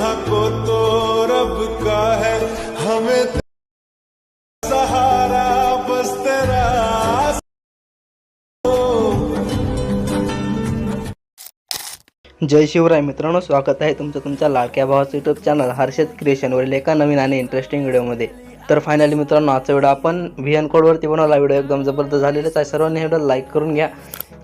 को तो रब का है हमें सहारा बस जय शिवराय मित्रांनो स्वागत आहे तुमचं तुमच्या लाडक्या भावाचं यूट्यूब चॅनल हर्षद क्रिएशनवरील एका नवीन आणि इंटरेस्टिंग व्हिडिओमध्ये तर फायनली मित्रांनो आजचा व्हिडिओ आपण व्ही एन कोडवरती बनवला. व्हिडिओ एकदम जबरदस्त झालेलाच आहे. सर्वांनी व्हिडिओ लाईक करून घ्या.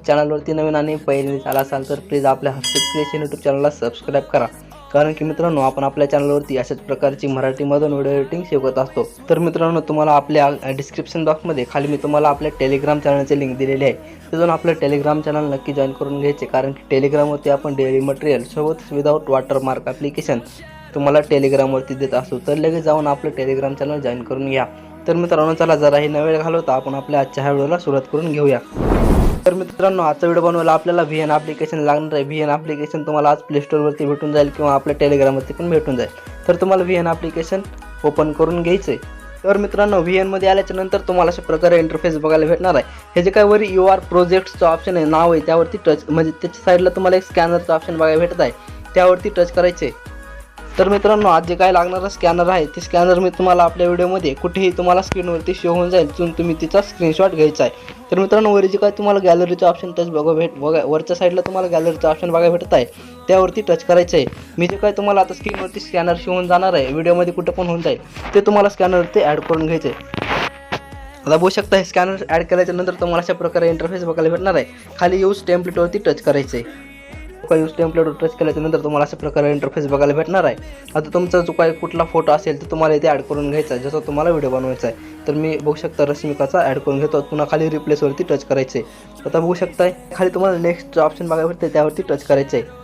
चॅनलवरती नवीन आणि पहिली आला असाल तर प्लीज आपल्या हर्षद क्रिएशन यूट्यूब चॅनलला सबस्क्राईब करा. कारण की मित्रांनो आपण आपल्या चॅनलवरती अशाच प्रकारची मराठीमधून व्हिडिओ एडिटिंग शिकवत असतो. तर मित्रांनो तुम्हाला आपल्या डिस्क्रिप्शन बॉक्समध्ये खाली मी तुम्हाला आपल्या टेलिग्राम चॅनलचे लिंक दिलेली आहे. तिथून आपलं टेलिग्राम चॅनल नक्की जॉईन करून घ्यायचे कारण की टेलिग्रामवरती आपण डेली मटेरियल सोबत विदाऊट वॉटरमार्क ॲप्लिकेशन तुम्हाला टेलिग्रामवरती देत असतो तर लगेच जाऊन आपलं टेलिग्राम चॅनल जॉईन करून घ्या. तर मित्रांनो चला जराही न वेळ घालवता आपण आपल्या आजच्या ह्या व्हिडिओला सुरुवात करून घेऊया. तर मित्रांनो आजचा व्हिडिओ बनवायला आपल्याला व्ही एन ॲप्लिकेशन लागणार आहे. व्ही एन ॲप्लिकेशन तुम्हाला आज प्ले स्टोअरवरती भेटून जाईल किंवा आपल्या टेलिग्रामवरती पण भेटून जाईल. तर तुम्हाला व्ही एन ॲप्लिकेशन ओपन करून घ्यायचं आहे तर मित्रांनो व्ही एनमध्ये आल्याच्यानंतर तुम्हाला अशा प्रकारे इंटरफेस बघायला भेटणार आहे. हे जे काय वरी यू आर प्रोजेक्टचं ऑप्शन आहे नाव आहे त्यावरती टच म्हणजे त्याच्या साईडला तुम्हाला एक स्कॅनरचं ऑप्शन बघायला भेटत आहे. त्यावरती टच करायचे तर मित्रांनो आज जे काय लागणारं स्कॅनर आहे ते स्कॅनर मी तुम्हाला आपल्या व्हिडिओमध्ये कुठेही तुम्हाला स्क्रीनवरती शो होऊन जाईल तिथून तुम्ही तिचा स्क्रीनशॉट घ्यायचा आहे. तर मित्रांनो वरी जे काय तुम्हाला गॅलरीचं ऑप्शन टच बघा भेट बघा वरच्या साईडला तुम्हाला गॅलरीचं ऑप्शन बघायला भेटत आहे. त्यावरती टच करायचं आहे. मी जे काय तुम्हाला आता स्क्रीनवरती स्कॅनर शो होऊन जाणार आहे व्हिडिओमध्ये कुठं पण होऊन जाईल ते तुम्हाला स्कॅनरवरती ॲड करून घ्यायचं आहे. आता बघू शकता हे स्कॅनर ॲड केल्याच्यानंतर तुम्हाला अशा प्रकारे इंटरफेस बघायला भेटणार आहे. खाली यूज टेम्पलेटवरती टच करायचं आहे. काही यूज टेम्पलेटवर टच केल्याच्यानंतर तुम्हाला अशा प्रकारे इंटरफेस बघायला भेटणार आहे. आता तुमचा जो काही कुठला फोटो असेल तर तुम्हाला इथे ॲड करून घ्यायचा आहे. जसं तुम्हाला व्हिडिओ बनवायचा आहे तर मी बघू शकता रश्मिकाचा ॲड करून घेतो. पुन्हा खाली रिप्लेसवरती टच करायचं आहे आता बघू शकताय खाली तुम्हाला नेक्स्ट ऑप्शन बघायला भेटते त्यावरती टच करायचं आहे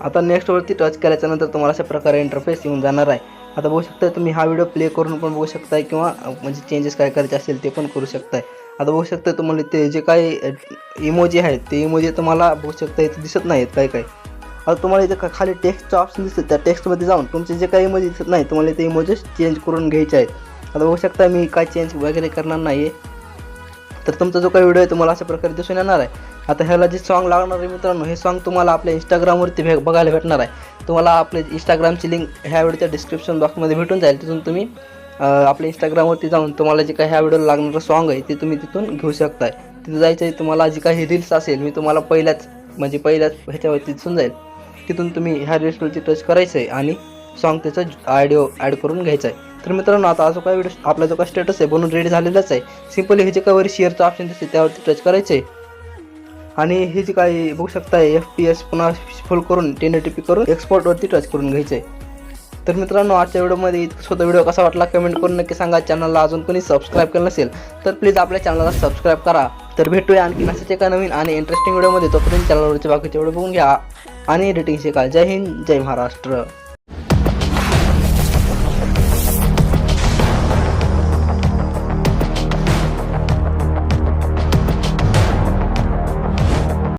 आता नेक्स्टवरती टच केल्याच्यानंतर तुम्हाला अशा प्रकारे इंटरफेस येऊन जाणार आहे. आता बघू शकता तुम्ही हा व्हिडिओ प्ले करून पण बघू शकताय किंवा म्हणजे चेंजेस काय करायचे असेल ते पण करू शकताय. आता बघू शकता तुम्हाला ते जे काही इमोजी आहेत ते इमोजी तुम्हाला बघू शकता इथे दिसत नाहीत काय काय. आता तुम्हाला इथे खाली टेक्स्टचं ऑप्शन दिसतं त्या टेक्स्टमध्ये जाऊन तुमचे जे काही इमोजी दिसत नाही तुम्हाला ते इमोजेस चेंज करून घ्यायचे आहेत. आता बघू शकता मी काय चेंज वगैरे करणार नाही आहे तर तुमचा जो काही व्हिडिओ आहे तुम्हाला अशा प्रकारे दिसून येणार आहे. आता ह्याला जे सॉन्ग लागणार आहे मित्रांनो हे सॉन्ग तुम्हाला आपल्या इंस्टाग्रामवरती भे बघायला भेटणार आहे. तुम्हाला आपले इंस्टाग्रामची लिंक ह्या व्हिडिओच्या डिस्क्रिप्शन बॉक्समध्ये भेटून जाईल तिथून तुम्ही आपल्या इंस्टाग्रामवरती जाऊन तुम्हाला जे काही ह्या व्हिडिओला लागणारं सॉन्ग आहे ते तुम्ही तिथून घेऊ शकताय. तिथं जायचं आहे तुम्हाला जी काही रील्स असेल मी तुम्हाला पहिल्याच म्हणजे पहिल्याच ह्याच्यावरती दिसून जाईल. तिथून तुम्ही ह्या रील्सवरती टच करायचं आहे आणि सॉन्ग त्याचं ऑडिओ ॲड करून घ्यायचा आहे तर मित्रांनो आता जो काय व्हिडिओ आपला जो काय स्टेटस आहे बनून रेडी झालेलाच आहे. सिम्पली हे जे काही वर शेअरचं ऑप्शन दिसते त्यावरती टच करायचं आहे आणि हे जे काही बघू शकता एफ पी एस पुन्हा फुल करून टेन एटी पी करून एक्सपोर्टवरती टच करून घ्यायचं आहे तर मित्रांनो आजच्या व्हिडिओमध्ये स्वतः व्हिडिओ कसा वाटला कमेंट करून नक्की सांगा. चॅनलला अजून कोणी सबस्क्राईब केलं नसेल तर प्लीज आपल्या चॅनलला सबस्क्राईब करा. तर भेटूया आणखी असेच एका नवीन आणि इंटरेस्टिंग व्हिडिओमध्ये. तोपर्यंत चॅनलवरचे बाकीचे व्हिडिओ बघून घ्या आणि रेटिंग शिका जय हिंद जय महाराष्ट्र.